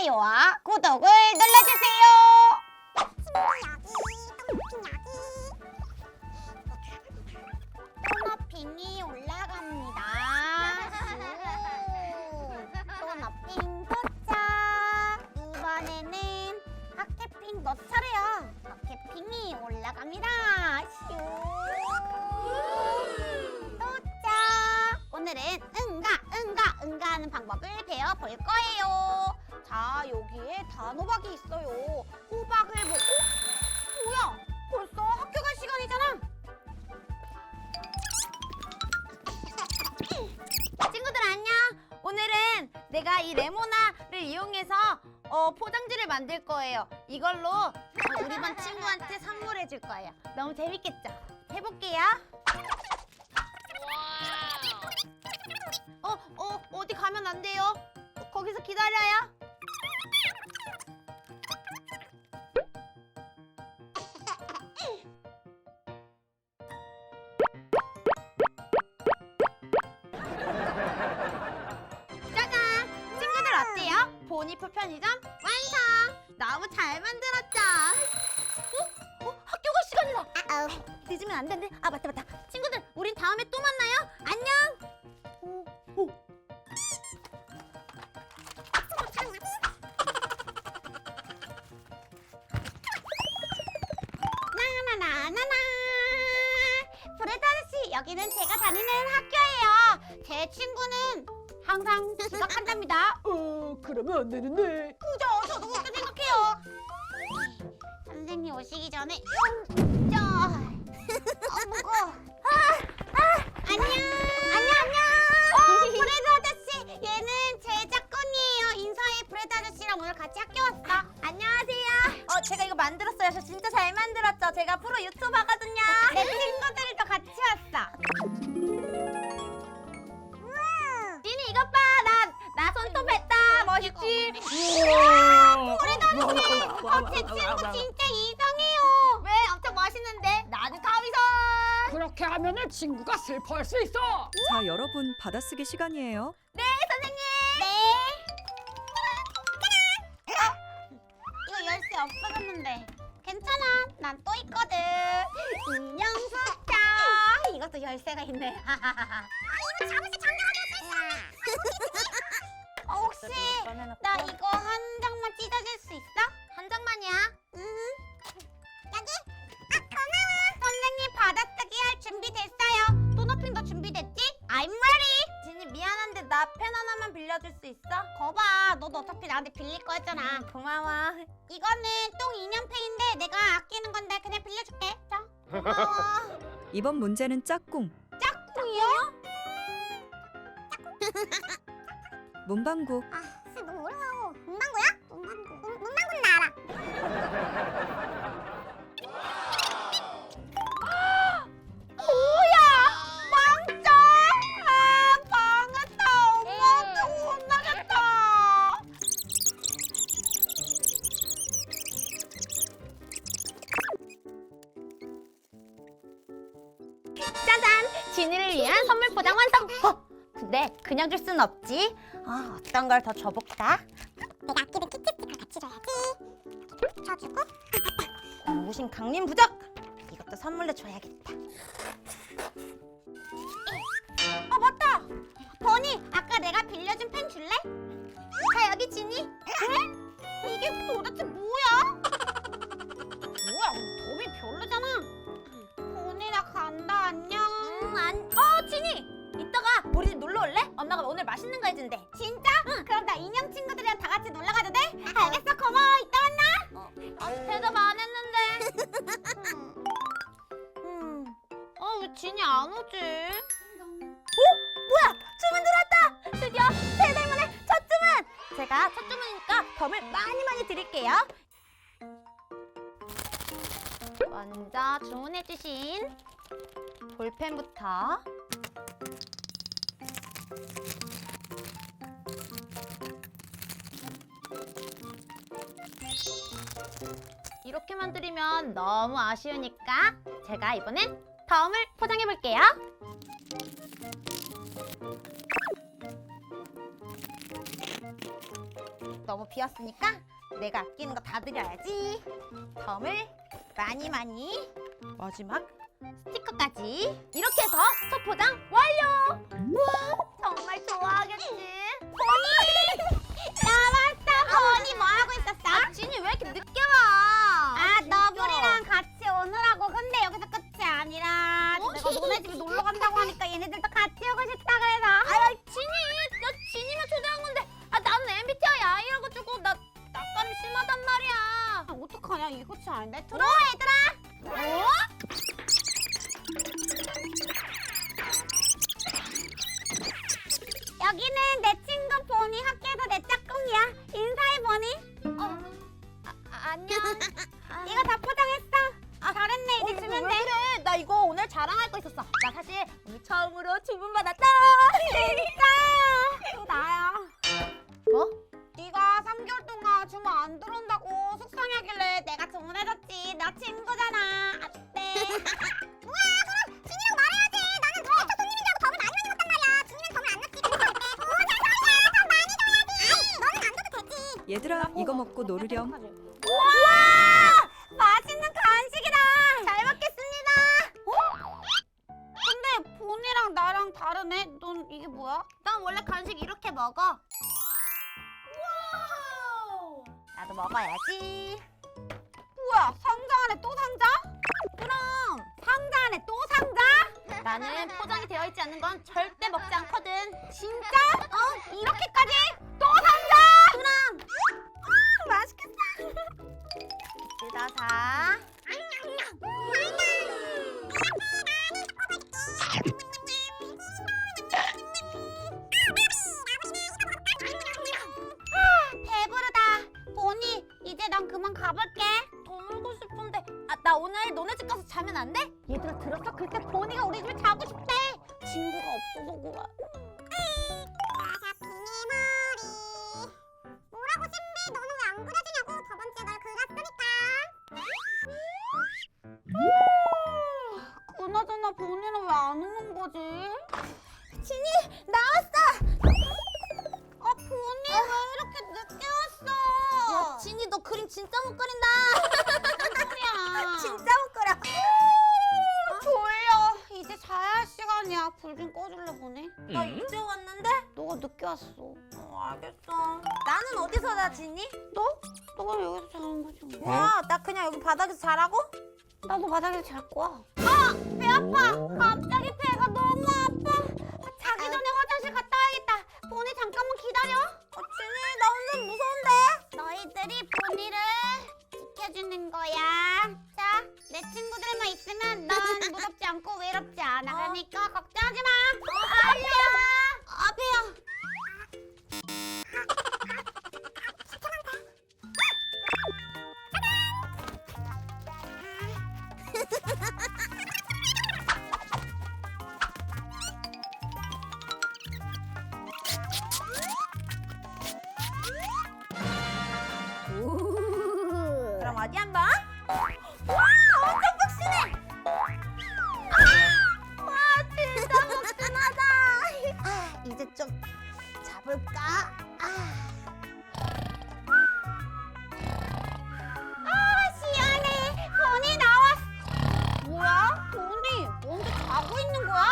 좋아요와 구독을 눌러주세요. 토너핑이 올라갑니다. 토너핑 도착. 이번에는 핫캐핑 너 차례야. 핫캐핑이 올라갑니다. 슈. 도착. 오늘은 응가 응가 응가하는 방법을 배워볼 거예요. 자 여기에 단호박이 있어요. 호박을 먹고 뭐야? 벌써 학교 갈 시간이잖아. 친구들 안녕. 오늘은 내가 이 레모나를 이용해서 어, 포장지를 만들 거예요. 이걸로 어, 우리 반 친구한테 선물해 줄 거예요. 너무 재밌겠죠? 해볼게요. 어, 어, 어디 가면 안 돼요? 어, 거기서 기다려요. 보니프 편의점 완성! 너무 잘 만들었죠? 어? 어? 학교 갈 시간이다! 늦으면 안 되는데? 아 맞다 맞다 친구들 우린 다음에 또 만나요 안녕! 오, 오. 나나나나나 브레드 아저씨 여기는 제가 다니는 학교예요 제 친구는 항상 지각한답니다 어, 그러면 안 되는데. 그죠 저도 그렇게 생각해요? 선생님 오시기 전에 저 어, 무거워 아, 아, 안녕. 안녕 안녕. 어, 브레드 아저씨 얘는 제 짝꿍이에요. 인서희 브레드 아저씨랑 오늘 같이 학교 왔어. 안녕하세요. 어 제가 이거 만들었어요. 저 진짜 잘 만들었죠? 제가 프로 유튜버거든요 멋있지 브레드 아저씨 어, 제 친구 진짜 이상해요 왜 엄청 멋있는데 나는 가위선 그렇게 하면은 친구가 슬퍼할 수 있어. 자, 여러분 받아쓰기 시간이에요. 네, 선생님. 네. 어? 이거 열쇠 없어졌는데. 괜찮아. 난 또 있거든. 인형 숫자. 이것도 열쇠가 있네. 아, 이거 자물쇠 잠겨가지 혹시 나 이거 한 장만 찢어줄 수 있어? 한 장만이야. 응. 여기. 아, 고마워. 선생님 받아쓰기 할 준비 됐어요. 도너핑도 준비됐지? I'm ready. 진이 미안한데 나 펜 하나만 빌려줄 수 있어? 거봐, 너도 어차피 나한테 빌릴 거였잖아. 고마워. 이거는 똥 인형 펜인데 내가 아끼는 건데 그냥 빌려줄게. 자. 고마워. 이번 문제는 짝꿍. 짝꿍이요? 문방구. 아, 진이를 위한 선물 포장 완성! 어? 근데 그냥 줄 순 없지. 아, 어떤 걸 더 줘볼까? 내가 아끼는 키티스티커 같이 줘야지. 줘주고. 무신 강림 부적. 이것도 선물로 줘야겠다. 아 맞다. 버니, 아까 내가 빌려준 펜 줄래? 자 여기 지니. 그래? 이게 도대체 엄마가 오늘 맛있는 거 해준대. 진짜? 응. 그럼 나 인형 친구들이랑 다 같이 놀러 가도 돼? 알겠어. 고마워. 이따 만나. 어, 아, 대답 안 했는데. 음. 아, 왜 진이 안 오지? 어? 뭐야? 주문 들어왔다. 드디어 새 달문의 첫 주문. 제가 첫 주문이니까 덤을 많이 많이 드릴게요. 먼저 주문해주신 볼펜부터 이렇게만 드리면 너무 아쉬우니까 제가 이번엔 덤을 포장해 볼게요. 너무 비었으니까 내가 아끼는 거 다 드려야지. 덤을 많이 많이 마지막 스티커까지 이렇게 해서 첫 포장 완료. 우와 좋아하겠지. 보니 나왔다. 보니 뭐 하고 있었어? 아, 진이 왜 이렇게 늦게 와? 아 너블이랑 같이 오느라고. 근데 여기서 끝이 아니라 내가 너네 집에 놀러 간다고 하니까 얘네들도 같이 오고 싶다 그래서. 아 진이 나 진이만 초대한 건데 아 나는 MBTI I라 가지고 나 낯가림 심하단 말이야. 아, 어떡하냐 이거 잘 아닌데. 들어와 얘들아. 어? 안녕. 이거 다 포장했어. 잘했네 이제 주면 돼. 그래? 나 이거 오늘 자랑할 거 있었어. 나 사실 오늘 처음으로 주문 받았다. 진짜? 또 나야. 뭐? 네가 3개월 동안 주문 안 들어온다고 속상해하길래 내가 주문해줬지. 나 친구잖아. 어때? 뭐야 그럼 진이랑 말해야지. 나는 너첫 손님인지 알고 덤을 많이 많이 먹단 말이야. 진이는 덤을 안 넣지. 그래서 어때? 오 잘소리야. 덤 많이 줘야지. 너는 안 줘도 되지. 얘들아 이거 먹고 놀으렴. 우와! 맛있는 간식이다. 잘 먹겠습니다. 어? 근데 본이랑 나랑 다르네. 넌 이게 뭐야? 난 원래 간식 이렇게 먹어. 와우! 나도 먹어야지. 뭐야? 상자 안에 또 상자? 그럼 상자 안에 또 상자? 나는 포장이 되어 있지 않는 건 절대 먹지 않거든. 진짜? 어? 이렇게까지? 뜯어서. 아, 배부르다. 보니 이제 난 그만 가볼게. 더 놀고 싶은데. 아, 나 오늘 너네 집 가서 자면 안 돼? 얘들아 들었어? 그때 보니가 우리 집에 자고 싶대. 친구가 없어서 그래. 뭐라고 신비? 너는 왜안 그려주냐 안 오는 거지? 진이 나왔어. 아 본이 왜 이렇게 늦게 왔어? 야 진이 너 그림 진짜 못 그린다. 무슨 소리야? 진짜 못 그려. 졸려. 이제 자야 할 시간이야. 불 좀 꺼줄래 보네. 나 이제 왔는데? 너가 늦게 왔어. 어 알겠어. 나는 어디서 자지니? 너? 너가 여기서 자는 거지. 뭐. 와, 나 그냥 여기 바닥에서 자라고? 나도 바닥에서 잘 거야. 아, 배 아파. 갑자기 배가 너무 아파. 아, 자기 전에 화장실 갔다 와야겠다. 보니 잠깐만 기다려. 어, 진이 나 완전 무서운데. 너희들이 보니를 지켜주는 거야. 자, 내 친구들만 있으면 넌 무섭지 않고 외롭지 않아. 그러니까 좀 잡을까? 아. 아, 시원해. 돈이 나왔어. 뭐야? 돈이 뭔데 자고 있는 거야?